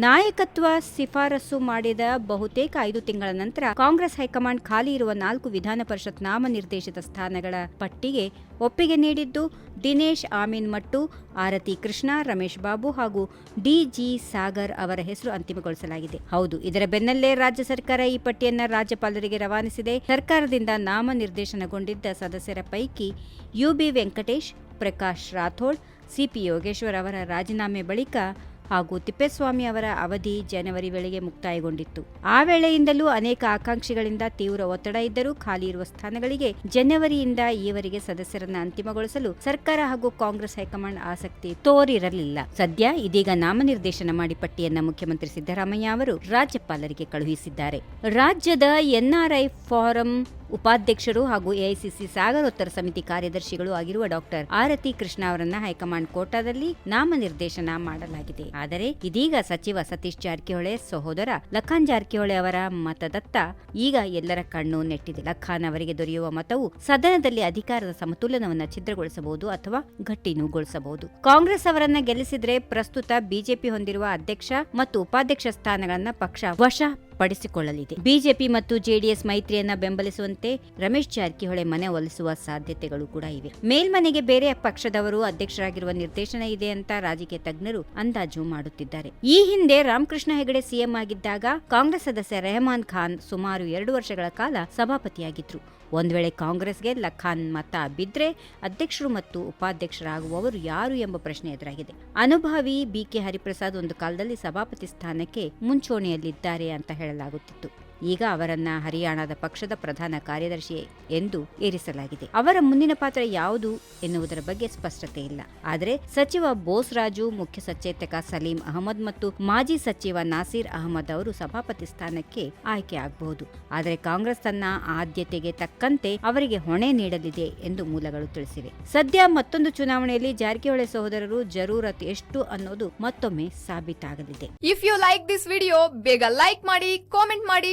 ನಾಯಕತ್ವ ಶಿಫಾರಸು ಮಾಡಿದ ಬಹುತೇಕ ಐದು ತಿಂಗಳ ನಂತರ ಕಾಂಗ್ರೆಸ್ ಹೈಕಮಾಂಡ್ ಖಾಲಿ ಇರುವ ನಾಲ್ಕು ವಿಧಾನ ಪರಿಷತ್ ನಾಮನಿರ್ದೇಶಿತ ಸ್ಥಾನಗಳ ಪಟ್ಟಿಗೆ ಒಪ್ಪಿಗೆ ನೀಡಿದ್ದು ದಿನೇಶ್, ಆಮೀನ್ ಮಟ್ಟು, ಆರತಿ ಕೃಷ್ಣ, ರಮೇಶ್ ಬಾಬು ಹಾಗೂ ಡಿಜಿ ಸಾಗರ್ ಅವರ ಹೆಸರು ಅಂತಿಮಗೊಳಿಸಲಾಗಿದೆ. ಹೌದು, ಇದರ ಬೆನ್ನಲ್ಲೇ ರಾಜ್ಯ ಸರ್ಕಾರ ಈ ಪಟ್ಟಿಯನ್ನು ರಾಜ್ಯಪಾಲರಿಗೆ ರವಾನಿಸಿದೆ. ಸರ್ಕಾರದಿಂದ ನಾಮನಿರ್ದೇಶನಗೊಂಡಿದ್ದ ಸದಸ್ಯರ ಪೈಕಿ ಯುಬಿ ವೆಂಕಟೇಶ್, ಪ್ರಕಾಶ್ ರಾಥೋಡ್ ಸಿಪಿ ಯೋಗೇಶ್ವರ್ ಅವರ ರಾಜೀನಾಮೆ ಬಳಿಕ ಹಾಗೂ ತಿಪ್ಪೇಸ್ವಾಮಿ ಅವರ ಅವಧಿ ಜನವರಿ ವೇಳೆಗೆ ಮುಕ್ತಾಯಗೊಂಡಿತ್ತು. ಆ ವೇಳೆಯಿಂದಲೂ ಅನೇಕ ಆಕಾಂಕ್ಷಿಗಳಿಂದ ತೀವ್ರ ಒತ್ತಡ ಇದ್ದರೂ ಖಾಲಿ ಇರುವ ಸ್ಥಾನಗಳಿಗೆ ಜನವರಿಯಿಂದ ಈವರೆಗೆ ಸದಸ್ಯರನ್ನು ಅಂತಿಮಗೊಳಿಸಲು ಸರ್ಕಾರ ಹಾಗೂ ಕಾಂಗ್ರೆಸ್ ಹೈಕಮಾಂಡ್ ಆಸಕ್ತಿ ತೋರಿರಲಿಲ್ಲ. ಸದ್ಯ ಇದೀಗ ನಾಮನಿರ್ದೇಶನ ಮಾಡಿ ಪಟ್ಟಿಯನ್ನು ಮುಖ್ಯಮಂತ್ರಿ ಸಿದ್ದರಾಮಯ್ಯ ಅವರು ರಾಜ್ಯಪಾಲರಿಗೆ ಕಳುಹಿಸಿದ್ದಾರೆ. ರಾಜ್ಯದ ಎನ್ಆರ್ಐ ಫಾರಂ ಉಪಾಧ್ಯಕ್ಷರು ಹಾಗೂ ಎಐಸಿಸಿ ಸಾಗರೋತ್ತರ ಸಮಿತಿ ಕಾರ್ಯದರ್ಶಿಗಳು ಆಗಿರುವ ಡಾಕ್ಟರ್ ಆರತಿ ಕೃಷ್ಣ ಅವರನ್ನ ಹೈಕಮಾಂಡ್ ಕೋಟಾದಲ್ಲಿ ನಾಮನಿರ್ದೇಶನ ಮಾಡಲಾಗಿದೆ. ಆದರೆ ಇದೀಗ ಸಚಿವ ಸತೀಶ್ ಜಾರಕಿಹೊಳೆ, ಸಹೋದರ ಲಖಾನ್ ಜಾರಕಿಹೊಳೆ ಅವರ ಮತದತ್ತ ಈಗ ಎಲ್ಲರ ಕಣ್ಣು ನೆಟ್ಟಿದೆ. ಲಖಾನ್ ಅವರಿಗೆ ದೊರೆಯುವ ಮತವು ಸದನದಲ್ಲಿ ಅಧಿಕಾರದ ಸಮತೋಲನವನ್ನು ಛಿದ್ರಗೊಳಿಸಬಹುದು ಅಥವಾ ಗಟ್ಟಿನುಗೊಳಿಸಬಹುದು. ಕಾಂಗ್ರೆಸ್ ಅವರನ್ನ ಗೆಲ್ಲಿಸಿದ್ರೆ ಪ್ರಸ್ತುತ ಬಿಜೆಪಿ ಹೊಂದಿರುವ ಅಧ್ಯಕ್ಷ ಮತ್ತು ಉಪಾಧ್ಯಕ್ಷ ಸ್ಥಾನಗಳನ್ನ ಪಕ್ಷ ವಶ ಪಡಿಸಿಕೊಳ್ಳಲಿದೆ ಬಿಜೆಪಿ ಮತ್ತು ಜೆಡಿಎಸ್ ಮೈತ್ರಿಯನ್ನ ಬೆಂಬಲಿಸುವಂತೆ ರಮೇಶ್ ಜಾರಕಿಹೊಳಿ ಮನೆ ಒಲಿಸುವ ಸಾಧ್ಯತೆಗಳು ಕೂಡ ಇವೆ. ಮೇಲ್ಮನೆಗೆ ಬೇರೆ ಪಕ್ಷದವರು ಅಧ್ಯಕ್ಷರಾಗಿರುವ ನಿರ್ದೇಶನ ಇದೆ ಅಂತ ರಾಜಕೀಯ ತಜ್ಞರು ಅಂದಾಜು ಮಾಡುತ್ತಿದ್ದಾರೆ. ಈ ಹಿಂದೆ ರಾಮಕೃಷ್ಣ ಹೆಗಡೆ ಸಿಎಂ ಆಗಿದ್ದಾಗ ಕಾಂಗ್ರೆಸ್ ಸದಸ್ಯ ರೆಹಮಾನ್ ಖಾನ್ ಸುಮಾರು ಎರಡು ವರ್ಷಗಳ ಕಾಲ ಸಭಾಪತಿಯಾಗಿದ್ರು. ಒಂದ್ ವೇಳೆ ಕಾಂಗ್ರೆಸ್ಗೆ ಲಖಾನ್ ಮತ ಬಿದ್ರೆ ಅಧ್ಯಕ್ಷರು ಮತ್ತು ಉಪಾಧ್ಯಕ್ಷರಾಗುವವರು ಯಾರು ಎಂಬ ಪ್ರಶ್ನೆ ಎದುರಾಗಿದೆ. ಅನುಭವಿ ಬಿಕೆ ಹರಿಪ್ರಸಾದ್ ಒಂದು ಕಾಲದಲ್ಲಿ ಸಭಾಪತಿ ಸ್ಥಾನಕ್ಕೆ ಮುಂಚೂಣಿಯಲ್ಲಿದ್ದಾರೆ ಅಂತ la gratitud. ಈಗ ಅವರನ್ನ ಹರಿಯಾಣದ ಪಕ್ಷದ ಪ್ರಧಾನ ಕಾರ್ಯದರ್ಶಿ ಎಂದು ಏರಿಸಲಾಗಿದೆ. ಅವರ ಮುಂದಿನ ಪಾತ್ರ ಯಾವುದು ಎನ್ನುವುದರ ಬಗ್ಗೆ ಸ್ಪಷ್ಟತೆ ಇಲ್ಲ. ಆದರೆ ಸಚಿವ ಬೋಸ್ ರಾಜು, ಮುಖ್ಯ ಸಚೇತಕ ಸಲೀಂ ಅಹಮದ್ ಮತ್ತು ಮಾಜಿ ಸಚಿವ ನಾಸೀರ್ ಅಹಮದ್ ಅವರು ಸಭಾಪತಿ ಸ್ಥಾನಕ್ಕೆ ಆಯ್ಕೆ ಆಗಬಹುದು. ಆದರೆ ಕಾಂಗ್ರೆಸ್ ತನ್ನ ಆದ್ಯತೆಗೆ ತಕ್ಕಂತೆ ಅವರಿಗೆ ಹೊಣೆ ನೀಡಲಿದೆ ಎಂದು ಮೂಲಗಳು ತಿಳಿಸಿವೆ. ಸದ್ಯ ಮತ್ತೊಂದು ಚುನಾವಣೆಯಲ್ಲಿ ಜಾರಕಿಹೊಳಿ ಸಹೋದರರು ಜರೂರತ್ ಎಷ್ಟು ಅನ್ನೋದು ಮತ್ತೊಮ್ಮೆ ಸಾಬೀತಾಗಲಿದೆ. If you like this video ಬೇಗ ಲೈಕ್ ಮಾಡಿ ಕಾಮೆಂಟ್ ಮಾಡಿ